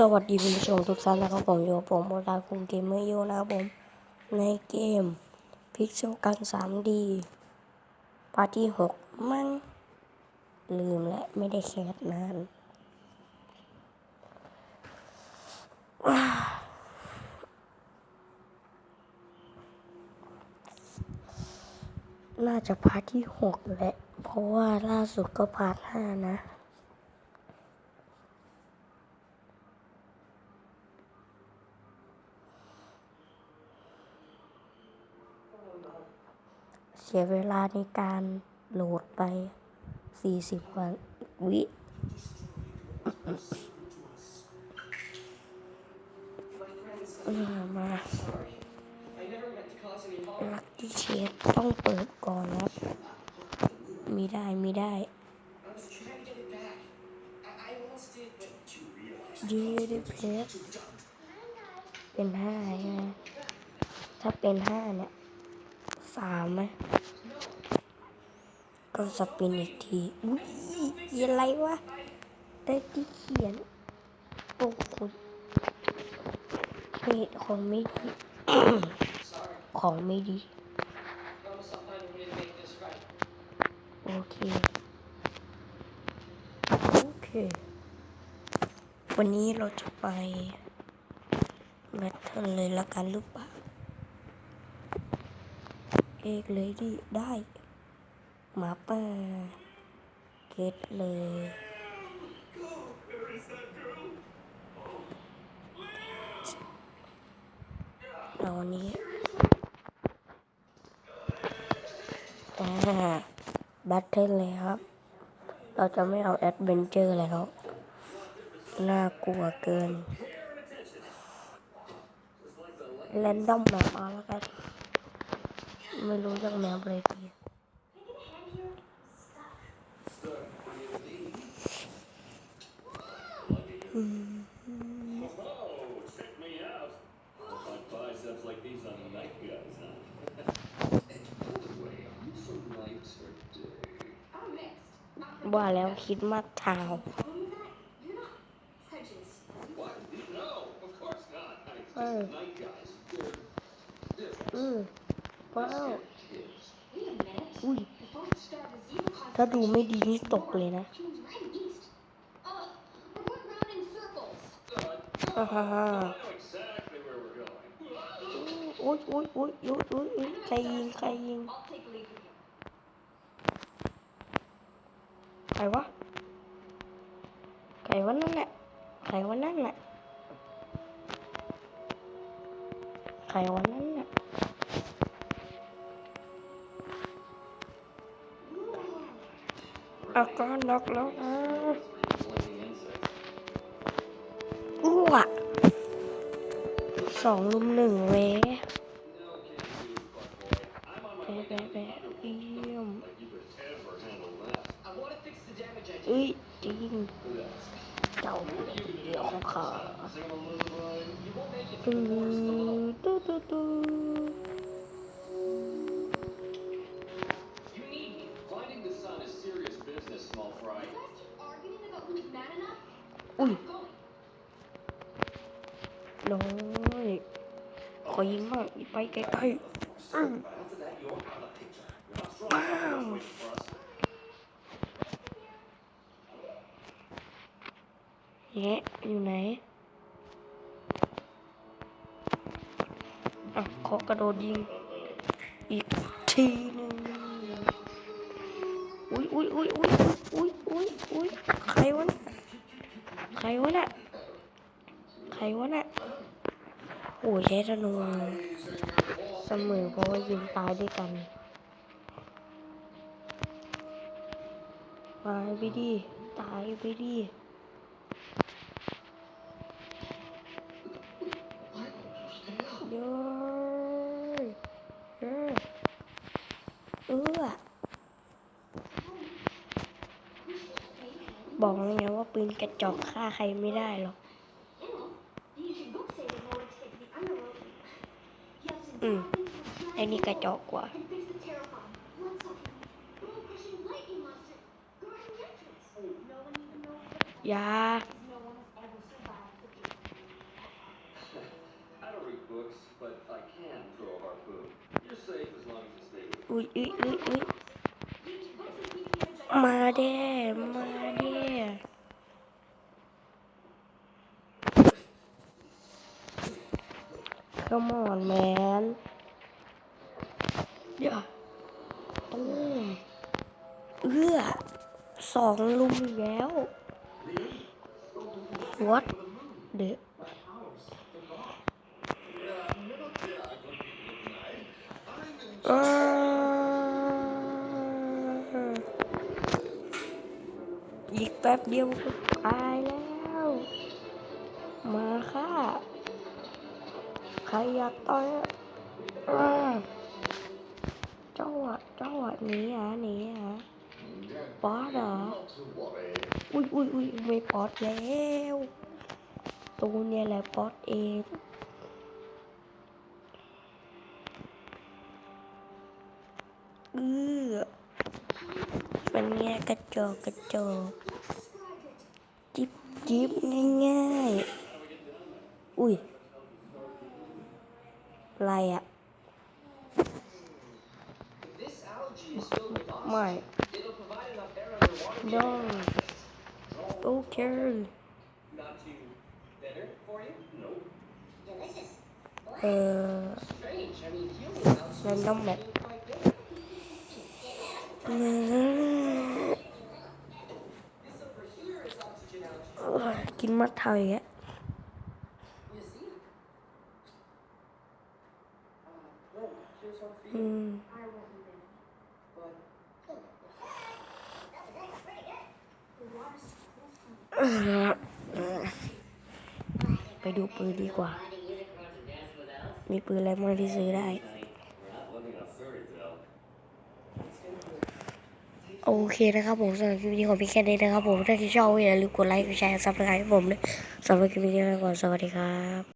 สวัสดีคุณผู้ชมทุกท่านนะครับผมอยู่ผมโมดาคุงเกมเมอร์โยนะครับผม ในเกมพิกเซลกัน 3D พาร์ทที่6มั้งลืมและไม่ได้แคสนาน น่าจะพาร์ทที่ 6 แหละ เพราะว่าล่าสุดก็พาร์ท 5 นะ เสียเวลาในการโหลดไป 40กว่าวิมาลักที่เชฟต้องเปิดก่อนครับ มีได้มีได้ยืดเพชรเป็นห้าใช่ไหมถ้าเป็นห้าเนี่ย สามไหมก็สปินอีกทีอุ้ยอะไรวะได้ที่เขียนโอ้โหนี่ของไม่ดี ของไม่ดี โอเค โอเค วันนี้เราจะไปแบทเทิลเลยละกันหรือเปล่า เอกเลยดิได้หมาป่าเกตเลยตอนนี้อ่าบัตเทิลเลยครับ เราจะไม่เอาแอดเวนเจอร์แล้ว น่ากลัวเกินแรนดอมแบบเอาแล้วกัน ไม่รู้จักแมวเลยพี่ว่าแล้วคิดมากทาวเออ อือ ว้าวอุ้ยถ้าดูไม่ดีนี่ตกเลยนะฮ่าฮ่าฮ่าโอ๊ยโอ๊ยโอ๊ยโอ๊ยโอ๊ยใครยิงใครยิงใครวะใครวะนั่นแหละใครวะนั่นแหละใครวะนั่น อาการล็อกแล้วนะอ้วกสองลุมหนึ่งเวแปะแปะแปะเยี่ยมอุ้ยจริงเจ้าเดี๋ยวของขาตูตูตู น้อยขอยิงบ้างไปใกลๆอืม After that, you're out of picture. You're not strong Bam. enough to wait for us. แงะอยู่ไหนอะขอกระโดดยิง อีกทีนึงอุ้ยอุ้ยอุ้ยอุ้ยอุ้ยอุ้ยอุ้ยใครวะน่ะใครวะน่ะใครวะน่ะ อ้ยใช้ธนูเสมอเพราะว่ายิงตายด้วยกัน ตายไปดิ ตายไปดิเย้ยเย้ยเอื้อบอกแล้วไงว่าปืนกระจอกฆ่าใครไม่ได้หรอก อืมไอ้นี่กระจอกกว่า อย่า อุ้ยอุ้ยอุ้ยมาเด้มา Come on man เดี๋ยวตูมเอื้อสองลุมอีกแล้ว what เด็กเอออีกแป๊บเดียวก็ตายแล้ว มาค่ะใค รอยากต่อยจ้าอะเจ้าอะนีอะนีอะป๊อดเหรออุ้ยอุ้ยอุ้ยไม่ป๊อดแล้วตูเนี่ยแหละป๊อดเองเออมันเนี่ยกระจกกระจกจิบจิบง่ายๆอุ้ย อะไรอะ This algae is filled with ไม่ oxygen. It'll provide enough air underwater. no โอเค Not too bitter for you? Nope. Delicious. เออ Strange. I mean, human algae Random seem map. to be quite bitter. อืม This over here is oxygen algae. เอ้ยกินมะเทาอีก ออไปดูปืนดีกว่า มีปืนอะไรบ้างที่ซื้อได้ โอเคนะครับผมสำหรับคลิปนี้ของพี่แค่นี้นะครับผม ถ้าใครชอบอย่าลืมกดไลค์ กดแชร์ ซับสไครต์ให้ผมด้วยสำหรับคลิปนี้ไปก่อน สวัสดีครับ